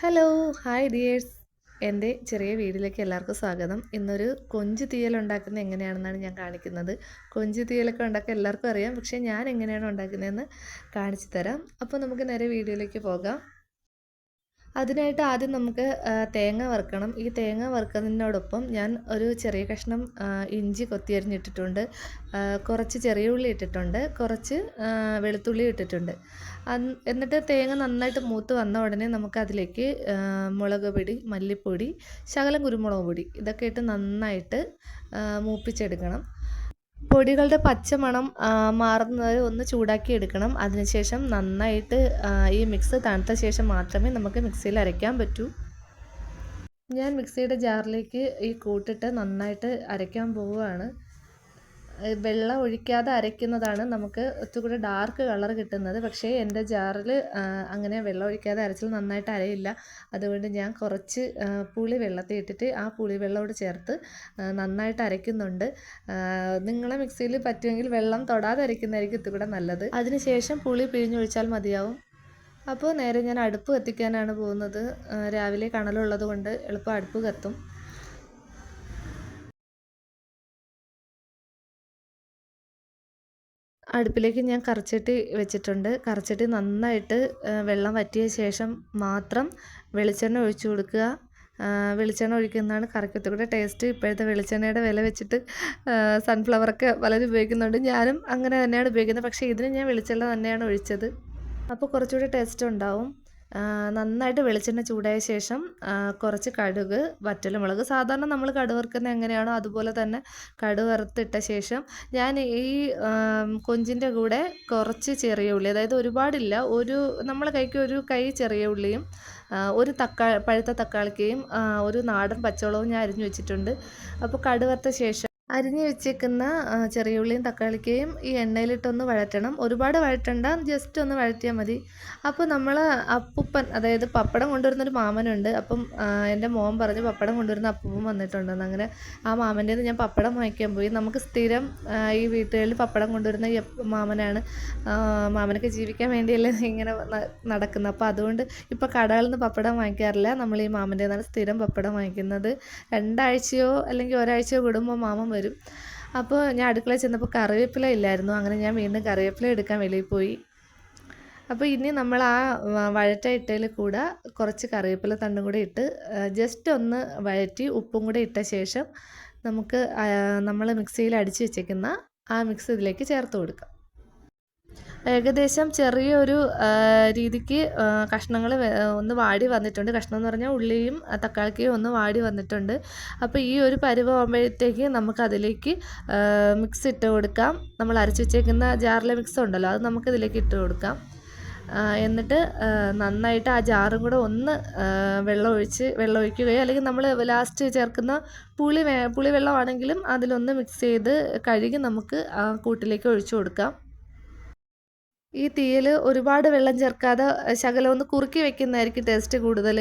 Hello hi dears എന്റെ ചെറിയ വീട്ടിലേക്ക് എല്ലാവർക്കും സ്വാഗതം. ഇന്നൊരു കൊഞ്ച് തീയൽ ഉണ്ടാക്കുന്നത് എങ്ങനെയാണെന്നാണ് ഞാൻ കാണിക്കുന്നത്. കൊഞ്ച് തീയലൊക്കെ ഉണ്ടാക്കാൻ എല്ലാവർക്കും അറിയാം. പക്ഷേ ഞാൻ എങ്ങനെയാണ് ഉണ്ടാക്കുന്നതെന്ന് കാണിച്ചു തരാം. അപ്പോൾ നമുക്ക് നേരെ വീഡിയോയിലേക്ക് പോകാം. അതിനായിട്ട് ആദ്യം നമുക്ക് തേങ്ങ വറുക്കണം. ഈ തേങ്ങ വറുക്കുന്നതിനോടൊപ്പം ഞാൻ ഒരു ചെറിയ കഷ്ണം ഇഞ്ചി കൊത്തിയരിഞ്ഞിട്ടിട്ടുണ്ട്. കുറച്ച് ചെറിയ ഉള്ളി ഇട്ടിട്ടുണ്ട്. കുറച്ച് വെളുത്തുള്ളി ഇട്ടിട്ടുണ്ട്. എന്നിട്ട് തേങ്ങ നന്നായിട്ട് മൂത്ത് വന്ന ഉടനെ നമുക്ക് അതിലേക്ക് മുളക് പൊടി മല്ലിപ്പൊടി ശകലം കുരുമുളക് പൊടി ഇതൊക്കെ ഇട്ട് നന്നായിട്ട് മൂപ്പിച്ചെടുക്കണം. പൊടികളുടെ പച്ചമണം മാറുന്നത് ഒന്ന് ചൂടാക്കി എടുക്കണം. അതിനുശേഷം നന്നായിട്ട് ഈ മിക്സ് തണുത്ത ശേഷം മാത്രമേ നമുക്ക് മിക്സിയിൽ അരയ്ക്കാൻ പറ്റൂ. ഞാൻ മിക്സിയുടെ ജാറിലേക്ക് ഈ കൂട്ടിട്ട് നന്നായിട്ട് അരയ്ക്കാൻ പോവുകയാണ്. വെള്ളം ഒഴിക്കാതെ അരയ്ക്കുന്നതാണ് നമുക്ക് ഒത്തുകൂടെ ഡാർക്ക് കളർ കിട്ടുന്നത്. പക്ഷേ എന്റെ ജാറിൽ അങ്ങനെ വെള്ളം ഒഴിക്കാതെ അരച്ചാൽ നന്നായിട്ട് അരയില്ല. അതുകൊണ്ട് ഞാൻ കുറച്ച് പുളി വെള്ളത്തിൽ ഇട്ടിട്ട് ആ പുളി വെള്ളമോട് ചേർത്ത് നന്നായിട്ട് അരയ്ക്കുന്നുണ്ട്. നിങ്ങളെ മിക്സിയിൽ പറ്റുമെങ്കിൽ വെള്ളം തൊടാതെ അരയ്ക്കുന്നതായിരിക്കും ഇത്തുകൂടെ നല്ലത്. അതിനുശേഷം പുളി പിഴിഞ്ഞൊഴിച്ചാൽ മതിയാവും. അപ്പോൾ നേരെ ഞാൻ അടുപ്പ് കത്തിക്കാനാണ് പോകുന്നത്. രാവിലെ കണലുള്ളത് കൊണ്ട് എളുപ്പം അടുപ്പ് കത്തും. അടുപ്പിലേക്ക് ഞാൻ കറച്ചട്ടി വെച്ചിട്ടുണ്ട്. കറച്ചട്ടി നന്നായിട്ട് വെള്ളം വറ്റിയ ശേഷം മാത്രം വെളിച്ചെണ്ണ ഒഴിച്ചു കൊടുക്കുക. വെളിച്ചെണ്ണ ഒഴിക്കുന്നതാണ് കറിക്കത്തുകൂടെ ടേസ്റ്റ് ഇപ്പോഴത്തെ വെളിച്ചെണ്ണയുടെ വില വെച്ചിട്ട് സൺഫ്ലവറൊക്കെ വളരെ ഉപയോഗിക്കുന്നുണ്ട്. ഞാനും അങ്ങനെ തന്നെയാണ് ഉപയോഗിക്കുന്നത്. പക്ഷേ ഇതിന് ഞാൻ വെളിച്ചെണ്ണ തന്നെയാണ് ഒഴിച്ചത്. അപ്പോൾ കുറച്ചുകൂടി ടേസ്റ്റ് ഉണ്ടാവും. നന്നായിട്ട് വെളിച്ചെണ്ണ ചൂടായ ശേഷം കുറച്ച് കടുക് വറ്റൽമുളക് സാധാരണ നമ്മൾ കടു വറുക്കുന്നത് എങ്ങനെയാണോ അതുപോലെ തന്നെ കടു വറുത്തിട്ട ശേഷം ഞാൻ ഈ കൊഞ്ചിന്റെ കൂടെ കുറച്ച് ചെറിയ ഉള്ളി അതായത് ഒരുപാടില്ല ഒരു നമ്മൾ കൈക്ക് ഒരു കൈ ചെറിയ ഉള്ളിയും ഒരു തക്കാ പഴുത്ത തക്കാളിക്കയും ഒരു നാടൻ പച്ചവളവും ഞാൻ അരിഞ്ഞു വെച്ചിട്ടുണ്ട്. അപ്പോൾ കടുവറുത്ത ശേഷം അരിഞ്ഞു വെച്ചേക്കുന്ന ചെറിയുള്ളിയും തക്കാളിക്കയും ഈ എണ്ണയിലിട്ടൊന്ന് വഴറ്റണം. ഒരുപാട് വഴറ്റണ്ട ജസ്റ്റ് ഒന്ന് വഴറ്റിയാൽ മതി. അപ്പോൾ നമ്മൾ അപ്പൂപ്പൻ അതായത് പപ്പടം കൊണ്ടുവരുന്നൊരു മാമനുണ്ട്. അപ്പം എന്റെ മോൻ പറഞ്ഞു പപ്പടം കൊണ്ടുവരുന്ന അപ്പൂപ്പൻ വന്നിട്ടുണ്ടെന്ന്. അങ്ങനെ ആ മാമന്റെ ഞാൻ പപ്പടം വാങ്ങിക്കാൻ പോയി. നമുക്ക് സ്ഥിരം ഈ വീട്ടുകളിൽ പപ്പടം കൊണ്ടുവരുന്ന ഈ മാമനാണ്. മാമനൊക്കെ ജീവിക്കാൻ വേണ്ടിയല്ലേ ഇങ്ങനെ നടക്കുന്നത്. അപ്പോൾ അതുകൊണ്ട് ഇപ്പോൾ കടകളിൽ നിന്ന് പപ്പടം വാങ്ങിക്കാറില്ല. നമ്മൾ ഈ മാമന്റെ നിന്നാണ് സ്ഥിരം പപ്പടം വാങ്ങിക്കുന്നത്. രണ്ടാഴ്ചയോ അല്ലെങ്കിൽ ഒരാഴ്ചയോ കൂടുമ്പോൾ മാമൻ വരും. അപ്പോൾ ഞാൻ അടുക്കളയിൽ ചെന്നപ്പോൾ കറിവേപ്പില ഇല്ലായിരുന്നു. അങ്ങനെ ഞാൻ വീണ്ടും കറിവേപ്പില എടുക്കാൻ വെളിയിൽ പോയി. അപ്പോൾ ഇനി നമ്മൾ ആ വഴറ്റ ഇട്ടതിൽ കൂടെ കുറച്ച് കറിവേപ്പില തണ്ടും കൂടെ ഇട്ട് ജസ്റ്റ് ഒന്ന് വഴറ്റി ഉപ്പും കൂടെ ഇട്ട ശേഷം നമുക്ക് നമ്മൾ മിക്സിയിൽ അടിച്ച് വെച്ചേക്കുന്ന ആ മിക്സ് ഇതിലേക്ക് ചേർത്ത് കൊടുക്കാം. ഏകദേശം ചെറിയൊരു രീതിക്ക് കഷ്ണങ്ങൾ ഒന്ന് വാടി വന്നിട്ടുണ്ട്. കഷ്ണം എന്ന് പറഞ്ഞാൽ ഉള്ളിയും തക്കാളിക്കയും ഒന്ന് വാടി വന്നിട്ടുണ്ട്. അപ്പോൾ ഈ ഒരു പരുവമാകുമ്പോഴത്തേക്ക് നമുക്ക് അതിലേക്ക് മിക്സ് ഇട്ട് കൊടുക്കാം. നമ്മൾ അരച്ച് വെച്ചേക്കുന്ന ജാറിലെ മിക്സ് ഉണ്ടല്ലോ അത് നമുക്ക് ഇതിലേക്ക് ഇട്ട് കൊടുക്കാം. എന്നിട്ട് നന്നായിട്ട് ആ ജാറും കൂടെ ഒന്ന് വെള്ളം ഒഴിച്ച് വെള്ളം ഒഴിക്കുകയോ അല്ലെങ്കിൽ നമ്മൾ ലാസ്റ്റ് ചേർക്കുന്ന പുളി പുളി വെള്ളമാണെങ്കിലും അതിലൊന്ന് മിക്സ് ചെയ്ത് കഴുകി നമുക്ക് ആ കൂട്ടിലേക്ക് ഒഴിച്ചു കൊടുക്കാം. ഈ തീയിൽ ഒരുപാട് വെള്ളം ചേർക്കാതെ ശകലം ഒന്ന് കുറുക്കി വെക്കുന്നതായിരിക്കും ടേസ്റ്റ് കൂടുതൽ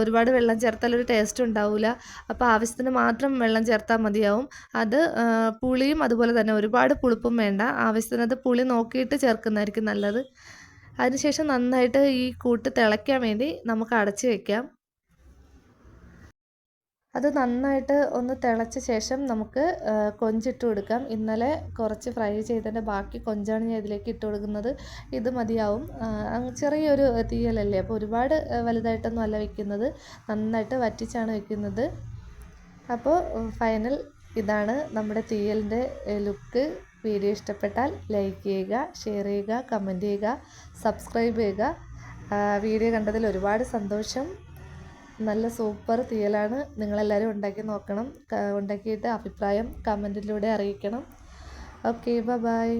ഒരുപാട് വെള്ളം ചേർത്താൽ ഒരു ടേസ്റ്റ് ഉണ്ടാവില്ല അപ്പോൾ ആവശ്യത്തിന് മാത്രം വെള്ളം ചേർത്താൽ മതിയാവും. അത് പുളിയും അതുപോലെ തന്നെ ഒരുപാട് പുളിപ്പും വേണ്ട. ആവശ്യത്തിന് അത് പുളി നോക്കിയിട്ട് ചേർക്കുന്നതായിരിക്കും നല്ലത്. അതിനുശേഷം നന്നായിട്ട് ഈ കൂട്ട് തിളയ്ക്കാൻ വേണ്ടി നമുക്ക് അടച്ച് വയ്ക്കാം അത് നന്നായിട്ട് ഒന്ന് തിളച്ച ശേഷം നമുക്ക് കൊഞ്ചിട്ട് കൊടുക്കാം. ഇന്നലെ കുറച്ച് ഫ്രൈ ചെയ്തതിന്റെ ബാക്കി കൊഞ്ചാണ് ഞാൻ ഇതിലേക്ക് ഇട്ട് കൊടുക്കുന്നത്. ഇത് മതിയാവും. ചെറിയൊരു തീയലല്ലേ? അപ്പോൾ ഒരുപാട് വലുതായിട്ടൊന്നും അല്ല വെക്കുന്നത്. നന്നായിട്ട് വറ്റിച്ചാണ് വെക്കുന്നത്. അപ്പോൾ ഫൈനൽ ഇതാണ് നമ്മുടെ തീയലിന്റെ ലുക്ക്. വീഡിയോ ഇഷ്ടപ്പെട്ടാൽ ലൈക്ക് ചെയ്യുക ഷെയർ ചെയ്യുക കമന്റ് ചെയ്യുക സബ്സ്ക്രൈബ് ചെയ്യുക. വീഡിയോ കണ്ടതിൽ ഒരുപാട് സന്തോഷം. നല്ല സൂപ്പർ തീയലാണ് നിങ്ങളെല്ലാവരും ഉണ്ടാക്കി നോക്കണം. ഉണ്ടാക്കിയിട്ട് അഭിപ്രായം കമന്റിലൂടെ അറിയിക്കണം. Okay bye.